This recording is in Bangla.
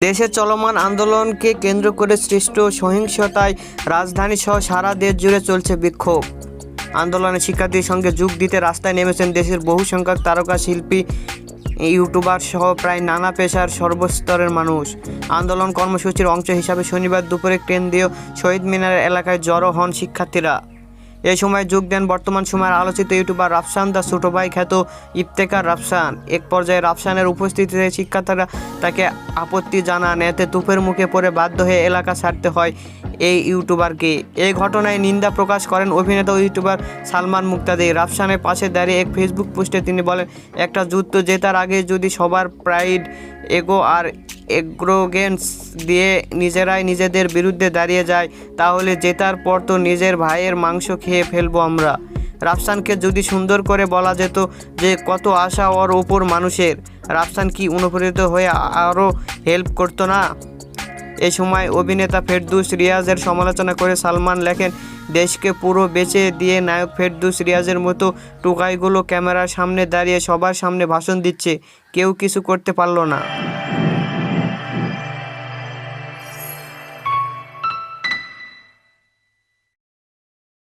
দেশের চলমান আন্দোলনকে কেন্দ্র করে সৃষ্ট সহিংসতায় রাজধানী সহ সারা দেশ জুড়ে চলছে বিক্ষোভ। আন্দোলনে শিক্ষার্থীর সঙ্গে যোগ দিতে রাস্তায় নেমেছেন দেশের বহু সংখ্যক তারকা, শিল্পী, ইউটিউবার সহ প্রায় নানা পেশার সর্বস্তরের মানুষ। আন্দোলন কর্মসূচির অংশ হিসাবে শনিবার দুপুরে কেন্দ্রীয় শহীদ মিনার এলাকায় জড়ো হন শিক্ষার্থীরা। এই সময় যোগ দেন বর্তমান সময়ের আলোচিত ইউটিউবার রাফসান দা ছোট ভাই খ্যাত ইফতেকার রাফসান। এক পর্যায়ে রাফসানের উপস্থিতিতে শিক্ষার্থীরা তাকে আপত্তি জানান, এতে তুপের মুখে পড়ে বাধ্য হয়ে এলাকা ছাড়তে হয়। এই ইউটিউবারকে। এই ঘটনায় নিন্দা প্রকাশ করেন অভিনেতা ও ইউটিউবার সালমান মুক্তাদি। রাফসানের পাশে দাঁড়িয়ে এক ফেসবুক পোস্টে তিনি বলেন, একটা যুদ্ধ জেতার আগে যদি সবার প্রাইড, এগো আর এগ্রোগেন্স দিয়ে নিজেরাই নিজেদের বিরুদ্ধে দাঁড়িয়ে যায়, তাহলে জেতার পর তো নিজের ভাইয়ের মাংস খেয়ে ফেলব আমরা। রাফসানকে যদি সুন্দর করে বলা যেত যে, কত আশা ওর ওপর মানুষের। রাফসান কি অনুপ্রেরিত হয়ে আরও হেল্প করতো না? এ সময় অভিনেতা ফেরদুস রিয়াজের সমালোচনা করে সালমান লেখেন, দেশকে পুরো বেঁচে দিয়ে নায়ক ফেরদুস রিয়াজের মতো টুকাইগুলো ক্যামেরার সামনে দাঁড়িয়ে সবার সামনে ভাষণ দিচ্ছে। কেউ কিছু করতে পারল না।